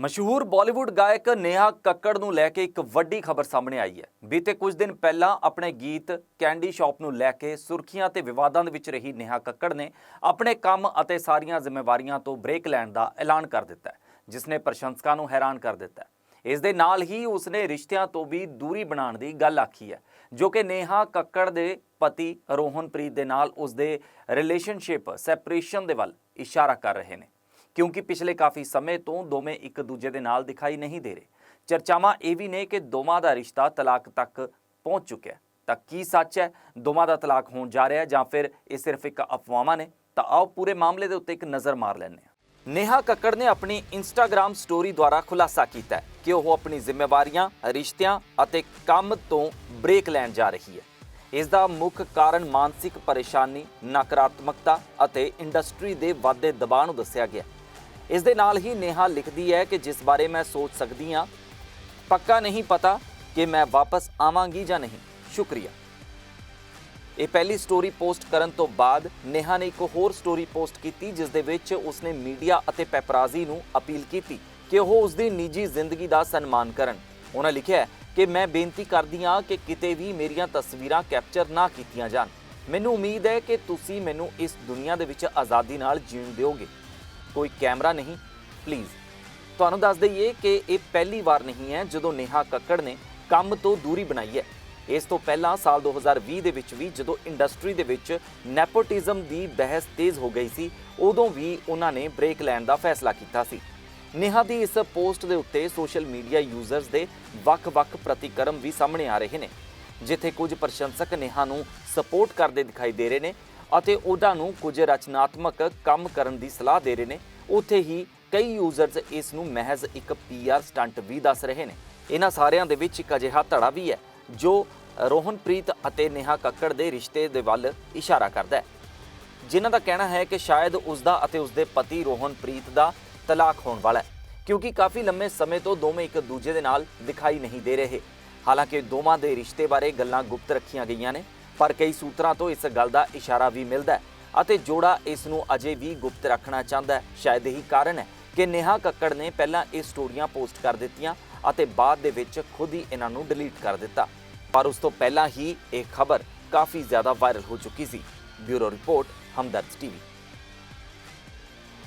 ਮਸ਼ਹੂਰ ਬਾਲੀਵੁੱਡ ਗਾਇਕ ਨੇਹਾ ਕੱਕੜ ਨੂੰ ਲੈ ਕੇ ਇੱਕ ਵੱਡੀ ਖਬਰ ਸਾਹਮਣੇ ਆਈ ਹੈ। ਬੀਤੇ ਕੁਝ ਦਿਨ ਪਹਿਲਾਂ ਆਪਣੇ ਗੀਤ ਕੈਂਡੀ ਸ਼ਾਪ ਨੂੰ ਲੈ ਕੇ ਸੁਰਖੀਆਂ ਤੇ ਵਿਵਾਦਾਂ ਦੇ ਵਿੱਚ ਰਹੀ ਨੇਹਾ ਕੱਕੜ ਨੇ ਆਪਣੇ ਕੰਮ ਅਤੇ ਸਾਰੀਆਂ ਜ਼ਿੰਮੇਵਾਰੀਆਂ ਤੋਂ ਬ੍ਰੇਕ ਲੈਣ ਦਾ ਐਲਾਨ ਕਰ ਦਿੱਤਾ ਜਿਸ ਨੇ ਪ੍ਰਸ਼ੰਸਕਾਂ ਨੂੰ ਹੈਰਾਨ ਕਰ ਦਿੱਤਾ ਇਸ ਦੇ ਨਾਲ ਹੀ ਉਸਨੇ ਰਿਸ਼ਤਿਆਂ ਤੋਂ ਵੀ ਦੂਰੀ ਬਣਾਉਣ ਦੀ ਗੱਲ ਆਖੀ ਹੈ, ਜੋ ਕਿ ਨੇਹਾ ਕੱਕੜ ਦੇ ਪਤੀ ਰੋਹਨਪ੍ਰੀਤ ਦੇ ਨਾਲ ਉਸਦੇ ਰਿਲੇਸ਼ਨਸ਼ਿਪ ਸੈਪਰੇਸ਼ਨ ਦੇ ਵੱਲ ਇਸ਼ਾਰਾ ਕਰ ਰਹੇ ਨੇ। ਕਿਉਂਕਿ ਪਿਛਲੇ ਕਾਫੀ ਸਮੇਂ ਤੋਂ ਦੋਵੇਂ ਇੱਕ ਦੂਜੇ ਦੇ ਨਾਲ ਦਿਖਾਈ ਨਹੀਂ ਦੇ ਰਹੇ। ਚਰਚਾਵਾਂ ਇਹ ਵੀ ਨੇ ਕਿ ਦੋਵਾਂ ਦਾ ਰਿਸ਼ਤਾ ਤਲਾਕ ਤੱਕ ਪਹੁੰਚ ਚੁੱਕਿਆ ਤਾਂ ਕੀ ਸੱਚ ਹੈ? ਦੋਵਾਂ ਦਾ ਤਲਾਕ ਹੋਣ ਜਾ ਰਿਹਾ ਜਾਂ ਫਿਰ ਇਹ ਸਿਰਫ ਇੱਕ ਅਫਵਾਹਾਂ ਨੇ? ਤਾਂ ਆਓ ਪੂਰੇ ਮਾਮਲੇ ਦੇ ਉੱਤੇ ਇੱਕ ਨਜ਼ਰ ਮਾਰ ਲੈਂਦੇ ਹਾਂ। ਨੇਹਾ ਕੱਕੜ ਨੇ ਆਪਣੀ ਇੰਸਟਾਗ੍ਰam ਸਟੋਰੀ ਦੁਆਰਾ ਖੁਲਾਸਾ ਕੀਤਾ ਹੈ ਕਿ ਉਹ ਆਪਣੀ ਜ਼ਿੰਮੇਵਾਰੀਆਂ, ਰਿਸ਼ਤਿਆਂ ਅਤੇ ਕੰਮ ਤੋਂ ਬ੍ਰੇਕ ਲੈਣ ਜਾ ਰਹੀ ਹੈ। ਇਸ ਦਾ ਮੁੱਖ ਕਾਰਨ ਮਾਨਸਿਕ ਪਰੇਸ਼ਾਨੀ, ਨਕਾਰਾਤਮਕਤਾ ਅਤੇ ਇੰਡਸਟਰੀ ਦੇ ਵਾਧੇ ਦਬਾਅ ਨੂੰ ਦੱਸਿਆ ਗਿਆ ਇਸ ਦੇ ਨਾਲ ਹੀ ਨੇਹਾ ਲਿਖਦੀ ਹੈ ਕਿ ਜਿਸ ਬਾਰੇ ਮੈਂ ਸੋਚ ਸਕਦੀ ਹਾਂ, ਪੱਕਾ ਨਹੀਂ ਪਤਾ ਕਿ ਮੈਂ ਵਾਪਸ ਆਵਾਂਗੀ ਜਾਂ ਨਹੀਂ। ਸ਼ੁਕਰੀਆ। ਇਹ ਪਹਿਲੀ ਸਟੋਰੀ ਪੋਸਟ ਕਰਨ ਤੋਂ ਬਾਅਦ ਨੇਹਾ ਨੇ ਇੱਕ ਹੋਰ ਸਟੋਰੀ ਪੋਸਟ ਕੀਤੀ, ਜਿਸ ਦੇ ਵਿੱਚ ਉਸਨੇ ਮੀਡੀਆ ਅਤੇ ਪੈਪਰਾਜ਼ੀ ਨੂੰ ਅਪੀਲ ਕੀਤੀ ਕਿ ਉਹ ਉਸ ਦੀ ਨਿੱਜੀ ਜ਼ਿੰਦਗੀ ਦਾ ਸਨਮਾਨ ਕਰਨ। ਉਹਨਾਂ ਲਿਖਿਆ ਕਿ ਮੈਂ ਬੇਨਤੀ ਕਰਦੀ ਹਾਂ ਕਿ ਕਿਤੇ ਵੀ ਮੇਰੀਆਂ ਤਸਵੀਰਾਂ ਕੈਪਚਰ ਨਾ ਕੀਤੀਆਂ ਜਾਣ। ਮੈਨੂੰ ਉਮੀਦ ਹੈ ਕਿ ਤੁਸੀਂ ਮੈਨੂੰ ਇਸ ਦੁਨੀਆ ਦੇ ਵਿੱਚ ਆਜ਼ਾਦੀ ਨਾਲ ਜੀਣ ਦਿਓਗੇ। ਕੋਈ ਕੈਮਰਾ ਨਹੀਂ ਪਲੀਜ਼ ਤੁਹਾਨੂੰ ਦੱਸ ਦਈਏ ਕਿ ਇਹ ਪਹਿਲੀ ਵਾਰ ਨਹੀਂ ਹੈ ਜਦੋਂ ਨੇਹਾ ਕੱਕੜ ਨੇ ਕੰਮ ਤੋਂ ਦੂਰੀ ਬਣਾਈ ਹੈ। ਇਸ ਤੋਂ ਪਹਿਲਾਂ ਸਾਲ 2020 ਦੇ ਵਿੱਚ ਵੀ ਜਦੋਂ ਇੰਡਸਟਰੀ ਦੇ ਵਿੱਚ ਨੈਪੋਟਿਜ਼ਮ ਦੀ ਬਹਿਸ ਤੇਜ਼ ਹੋ ਗਈ ਸੀ, ਉਦੋਂ ਵੀ ਉਹਨਾਂ ਨੇ ਬ੍ਰੇਕ ਲੈਣ ਦਾ ਫੈਸਲਾ ਕੀਤਾ ਸੀ। ਨੇਹਾ ਦੀ ਇਸ ਪੋਸਟ ਦੇ ਉੱਤੇ ਸੋਸ਼ਲ ਮੀਡੀਆ ਯੂਜ਼ਰਸ ਦੇ ਵੱਖ-ਵੱਖ ਪ੍ਰਤੀਕਰਮ ਵੀ ਸਾਹਮਣੇ ਆ ਰਹੇ ਨੇ, ਜਿੱਥੇ ਕੁਝ ਪ੍ਰਸ਼ੰਸਕ ਨੇਹਾ ਨੂੰ ਸਪੋਰਟ ਕਰਦੇ ਦਿਖਾਈ ਦੇ ਰਹੇ ਨੇ ਅਤੇ ਉਹਨਾਂ ਨੂੰ ਕੁਝ ਰਚਨਾਤਮਕ ਕੰਮ ਕਰਨ ਦੀ ਸਲਾਹ ਦੇ ਰਹੇ ਨੇ। ਉੱਥੇ ਹੀ ਕਈ ਯੂਜ਼ਰਸ ਇਸ ਨੂੰ ਮਹਿਜ਼ ਇੱਕ ਪੀਆਰ ਸਟੰਟ ਵੀ ਦੱਸ ਰਹੇ ਨੇ। ਇਹਨਾਂ ਸਾਰਿਆਂ ਦੇ ਵਿੱਚ ਇੱਕ ਅਜਿਹਾ ਧੜਾ ਵੀ ਹੈ, ਜੋ ਰੋਹਨਪ੍ਰੀਤ ਅਤੇ ਨੇਹਾ ਕੱਕੜ ਦੇ ਰਿਸ਼ਤੇ ਦੇ ਵੱਲ ਇਸ਼ਾਰਾ ਕਰਦਾ ਹੈ। ਜਿਨ੍ਹਾਂ ਦਾ ਕਹਿਣਾ ਹੈ ਕਿ ਸ਼ਾਇਦ ਉਸ ਦਾ ਅਤੇ ਉਸ ਦੇ ਪਤੀ ਰੋਹਨਪ੍ਰੀਤ ਦਾ ਤਲਾਕ ਹੋਣ ਵਾਲਾ ਹੈ, ਕਿਉਂਕਿ ਕਾਫੀ ਲੰਮੇ ਸਮੇਂ ਤੋਂ ਦੋਵੇਂ ਇੱਕ ਦੂਜੇ ਦੇ ਨਾਲ ਦਿਖਾਈ ਨਹੀਂ ਦੇ ਰਹੇ। ਹਾਲਾਂਕਿ ਦੋਵਾਂ ਦੇ ਰਿਸ਼ਤੇ ਬਾਰੇ ਗੱਲਾਂ ਗੁਪਤ ਰੱਖੀਆਂ ਗਈਆਂ ਨੇ। ਪਰ ਕਈ ਸੂਤਰਾਂ ਤੋਂ ਇਸ ਗੱਲ ਦਾ ਇਸ਼ਾਰਾ ਵੀ ਮਿਲਦਾ ਹੈ ਅਤੇ ਜੋੜਾ ਇਸ ਨੂੰ ਅਜੇ ਵੀ ਗੁਪਤ ਰੱਖਣਾ ਚਾਹੁੰਦਾ ਹੈ। ਸ਼ਾਇਦ ਇਹੀ ਕਾਰਨ ਹੈ ਕਿ ਨੇਹਾ ਕੱਕੜ ਨੇ ਪਹਿਲਾਂ ਇਹ ਸਟੋਰੀਆਂ ਪੋਸਟ ਕਰ ਦਿੱਤੀਆਂ ਅਤੇ ਬਾਅਦ ਦੇ ਵਿੱਚ ਖੁਦ ਹੀ ਇਹਨਾਂ ਨੂੰ ਡਿਲੀਟ ਕਰ ਦਿੱਤਾ। ਪਰ ਉਸ ਤੋਂ ਪਹਿਲਾਂ ਹੀ ਇਹ ਖਬਰ ਕਾਫੀ ਜ਼ਿਆਦਾ ਵਾਇਰਲ ਹੋ ਚੁੱਕੀ ਸੀ। Bureau report, Hamdard TV.